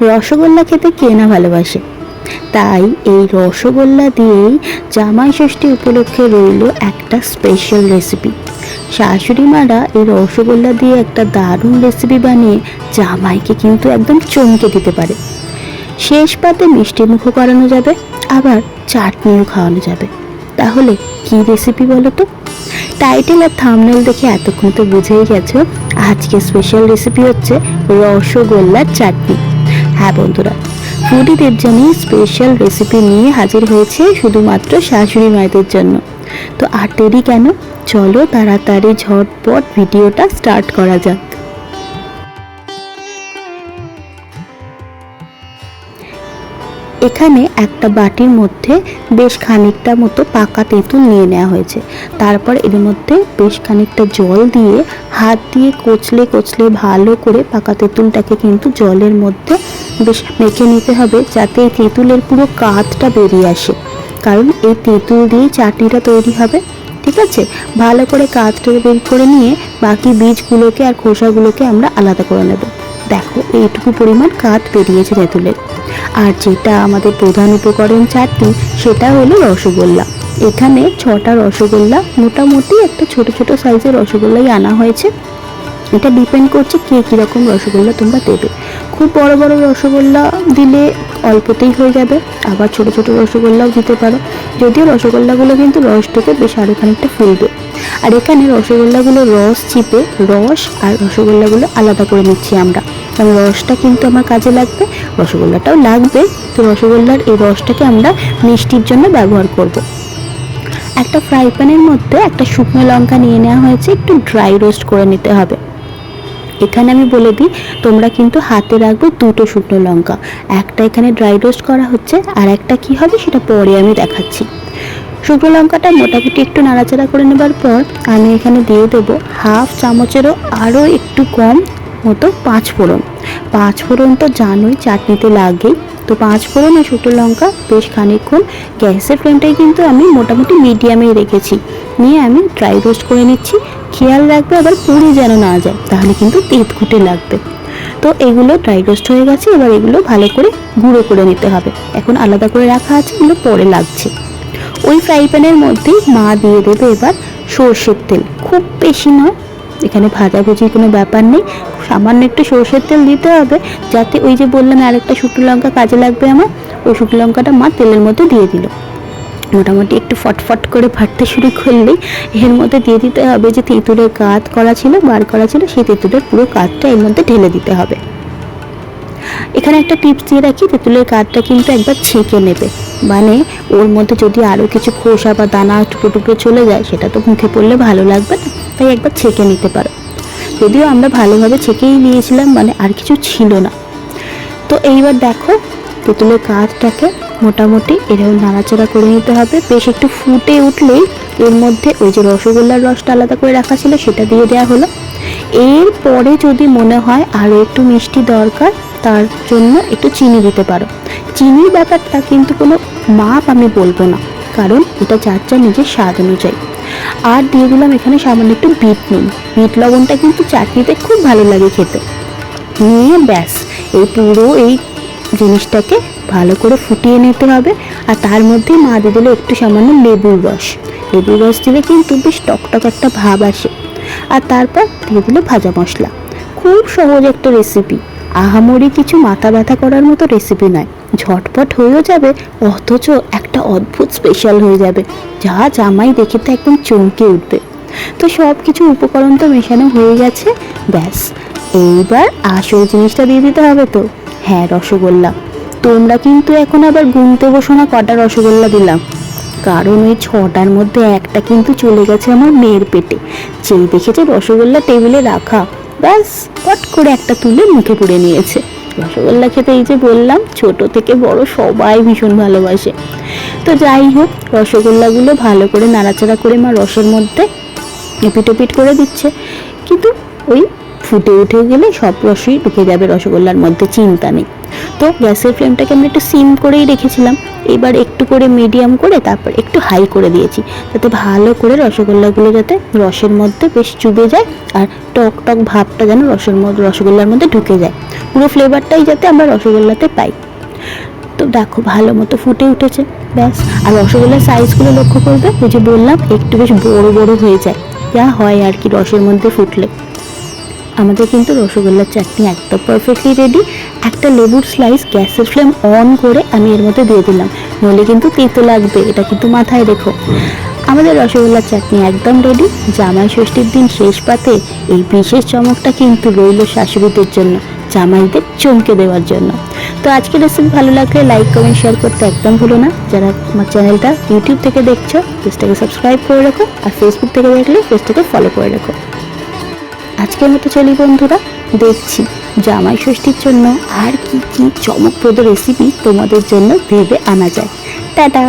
রসগোল্লা খেতে কে না ভালোবাসে? তাই এই রসগোল্লা দিয়েই জামাই ষষ্ঠী উপলক্ষে রইল একটা স্পেশাল রেসিপি শাশুড়ি মারা এই রসগোল্লা দিয়ে একটা দারুণ রেসিপি বানিয়ে জামাইকে কিন্তু একদম চমকে দিতে পারে। শেষ পাতে মিষ্টি মুখও করানো যাবে, আবার চাটনিও খাওয়ানো যাবে। তাহলে কি রেসিপি বলো তো টাইটেল আর থামনেল দেখে এতক্ষণ তো বুঝেই গেছো, আজকে স্পেশাল রেসিপি হচ্ছে রসগোল্লার চাটনি। হ্যাঁ বন্ধুরা ফুডিদের জন্য স্পেশাল রেসিপি নিয়ে হাজির হয়েছে শুধুমাত্র শাশুড়ি মায়েদের জন্য। তো আর দেরি কেন? চলো তাড়াতাড়ি ঝটপট ভিডিওটা স্টার্ট করা যাক। এখানে একটা বাটির মধ্যে বেশ খানিকটা মতো পাকা তেঁতুল নিয়ে নেওয়া হয়েছে। তারপর এর মধ্যে বেশ খানিকটা জল দিয়ে হাত দিয়ে কচলে কচলে ভালো করে পাকা তেঁতুলটাকে কিন্তু জলের মধ্যে বেশ মেখে নিতে হবে যাতে এই তেঁতুলের পুরো কাঁধটা বেরিয়ে আসে। কারণ এই তেঁতুল দিয়ে চাটনিটা তৈরি হবে। ঠিক আছে? ভালো করে কাঁধটা বের করে নিয়ে বাকি বীজগুলোকে আর খোসাগুলোকে আমরা আলাদা করে নেব। দেখো, এইটুকু পরিমাণ কাঁধ বেরিয়েছে তেঁতুলের। আর যেটা আমাদের প্রধান উপকরণ চাটনি, সেটা হলো রসগোল্লা। এখানে ছটা রসগোল্লা, মোটামুটি একটা ছোট ছোট সাইজের রসগোল্লাই আনা হয়েছে। এটা ডিপেন্ড করছে কে কীরকম রসগোল্লা তোমরা দেবে। খুব বড় বড় রসগোল্লা দিলে অল্পতেই হয়ে যাবে, আবার ছোট ছোট রসগোল্লাও দিতে পারো। যদিও রসগোল্লাগুলো কিন্তু রসটাকে বেশ আরও খানিকটা ফুলবে। আর এখানে রসগোল্লাগুলো রস চিপে রস আর রসগোল্লাগুলো আলাদা করে নিচ্ছি আমরা। কারণ রসটা কিন্তু আমার কাজে লাগবে, রসগোল্লাটাও লাগবে, তো রসগোল্লার এই রসটাকে আমরা মিষ্টির জন্য ব্যবহার করব। একটা ফ্রাই প্যানের মধ্যে একটা শুকনো লঙ্কা নিয়ে নেওয়া হয়েছে, একটু ড্রাই রোস্ট করে নিতে হবে। এখানে আমি বলে দিই, তোমরা কিন্তু হাতে রাখবে দুটো শুকনো লঙ্কা। একটা এখানে ড্রাই রোস্ট করা হচ্ছে, আর একটা কি হবে সেটা পরে আমি দেখাচ্ছি। শুকনো লঙ্কাটা মোটামুটি একটু নাড়াচাড়া করে নেবার পর আমি এখানে দিয়ে দেবো হাফ চামচেরও আরও একটু কম মতো পাঁচ ফোড়ন। পাঁচ ফোড়ন তো জানোই, চাটনিতে লাগেই। তো পাঁচ ফোড়ন আর শুকনো লঙ্কা, বেশ খানিকক্ষণ গ্যাসের ফ্লেমটাই কিন্তু আমি মোটামুটি মিডিয়ামেই রেখেছি। নিয়ে আমি ড্রাই রোস্ট করে নিচ্ছি। খেয়াল রাখবে আবার পুড়ে যেন না যায়, তাহলে কিন্তু তেত খুঁটে লাগবে। তো এগুলো ড্রাই রোস্ট হয়ে গেছে, এবার এগুলো ভালো করে গুঁড়ো করে নিতে হবে। এখন আলাদা করে রাখা আছে, এগুলো পরে লাগছে। ওই ফ্রাই প্যানের মধ্যেই মা দিয়ে দেবে এবার সর্ষের তেল। খুব বেশি নয় এখানে ভাজাভুজির কোনো ব্যাপার নেই। সামান্য একটু সর্ষের তেল দিতে হবে, যাতে ওই যে বললাম আরেকটা শুকনো লঙ্কা কাজে লাগবে আমার, ওই শুকনো লঙ্কাটা মা তেলের মধ্যে দিয়ে দিল। মোটামুটি একটু ফটফট করে ফাটতে শুরু করলেই এর মধ্যে দিয়ে দিতে হবে যে তেঁতুলের কাত করা ছিল, বার করা ছিল, সেই তেঁতুলের পুরো কাতটা এর মধ্যে ঢেলে দিতে হবে। এখানে একটা টিপস দিয়ে রাখি, তেঁতুলের কাঠটা কিন্তু একবার ছেঁকে নেবে। মানে ওর মধ্যে যদি আরও কিছু খোসা বা দানা টুকরো টুকরো চলে যায়, সেটা তো মুখে পড়লে ভালো লাগবে না। তাই একবার ছেঁকে নিতে পারো। যদিও আমরা ভালোভাবে ছেঁকেই নিয়েছিলাম মানে আর কিছু ছিল না। তো এইবার দেখো তেঁতুলের কাঠটাকে মোটামুটি এরকম নাড়াচাড়া করে নিতে হবে। বেশ একটু ফুটে উঠলেই এর মধ্যে ওই যে রসগোল্লার রসটা আলাদা করে রাখা ছিল, সেটা দিয়ে দেওয়া হলো। এরপরে যদি মনে হয় আরও একটু মিষ্টি দরকার তার জন্য একটু চিনি দিতে পারো। চিনির ব্যাপারটা কিন্তু কোনো মাপ আমি বলব না, কারণ এটা যার যার নিজের স্বাদ অনুযায়ী। আর দিয়ে দিলাম এখানে সামান্য একটু বিট নুন। বিট লবণটা কিন্তু চাটনিতে খুব ভালো লাগে খেতে। নিয়ে ব্যাস, এই পুরো এই জিনিসটাকে ভালো করে ফুটিয়ে নিতে হবে। আর তার মধ্যে মা দিয়ে দিল একটু সামান্য লেবুর রস। লেবুর রস দিলে কিন্তু বেশ টকটক একটা ভাব আসে। আর তারপর দিয়ে দিল ভাজা মশলা। খুব সহজ একটা রেসিপি আহামরি কিছু মাথা ব্যথা করার মতো রেসিপি নয়। ঝটপট হয়েও যাবে, অথচ একটা অদ্ভুত স্পেশাল হয়ে যাবে, যা জামাই দেখে তো একদম চমকে উঠবে। তো সব কিছু উপকরণ তো মেশানো হয়ে গেছে, ব্যাস। এইবার আসল জিনিসটা দিয়ে দিতে হবে তো। হ্যাঁ রসগোল্লা। তোমরা কিন্তু এখন আবার গুনতে বসো না, কটা রসগোল্লা দিলাম। কারণ ওই ছটার মধ্যে একটা কিন্তু চলে গেছে আমার মেয়ের পেটে। যেই দেখেছে রসগোল্লা টেবিলে রাখা ব্যাস পট করে একটা তুলে মুখে পুড়ে নিয়েছে। রসগোল্লা খেতে এই যে বললাম, ছোট থেকে বড় সবাই ভীষণ ভালোবাসে। তো যাই হোক, রসগোল্লাগুলো ভালো করে নাড়াচাড়া করে মা রসের মধ্যে এপিটোপিট করে দিচ্ছে। কিন্তু ওই ফুটে উঠে গেলে সব রসই ঢুকে যাবে রসগোল্লার মধ্যে, চিন্তা নেই। তো গ্যাসের ফ্লেমটাকে আমরা একটু সিম করেই রেখেছিলাম। এবার একটু করে মিডিয়াম করে তারপর একটু হাই করে দিয়েছি। যাতে ভালো করে রসগোল্লাগুলো যাতে রসের মধ্যে বেশ চুবে যায় আর টক টক ভাবটা যেন রসের মধ্যে রসগোল্লার মধ্যে ঢুকে যায়। পুরো ফ্লেভারটাই যাতে আমরা রসগোল্লাতে পাই। তো দেখো ভালো মতো ফুটে উঠেছে, ব্যাস। আর রসগোল্লার সাইজগুলো লক্ষ্য করবে, ওই যে বললাম, একটু বেশ বড় বড় হয়ে যায়। যা হয় আর কি রসের মধ্যে ফুটলে। আমাদের কিন্তু রসগোল্লার চাটনি একদম পারফেক্টলি রেডি একটা লেবুর স্লাইস গ্যাসের ফ্লেম অন করে আমি এর মধ্যে দিয়ে দিলাম। নইলে কিন্তু তেতো লাগবে, এটা কিন্তু মাথায় রেখো। আমাদের রসগোল্লার চাটনি একদম রেডি জামাই ষষ্ঠীর দিন শেষ পাতে এই বিশেষ চমকটা কিন্তু রইল শাশুড়িদের জন্য, জামাইদের চমকে দেওয়ার জন্য। তো আজকের রেসিপি ভালো লাগলে লাইক কমেন্ট শেয়ার করতে একদম ভুলো না। যারা আমার চ্যানেলটা ইউটিউব থেকে দেখছ পেজটাকে সাবস্ক্রাইব করে রাখো, আর ফেসবুক থেকে দেখলে পেজটাকে ফলো করে রাখো। আজকের মতো চলি বন্ধুরা, দেখছি জামাই ষষ্ঠীর জন্য আর কি কি চমকপ্রদ রেসিপি তোমাদের জন্য ভেবে আনা যায়। টাটা!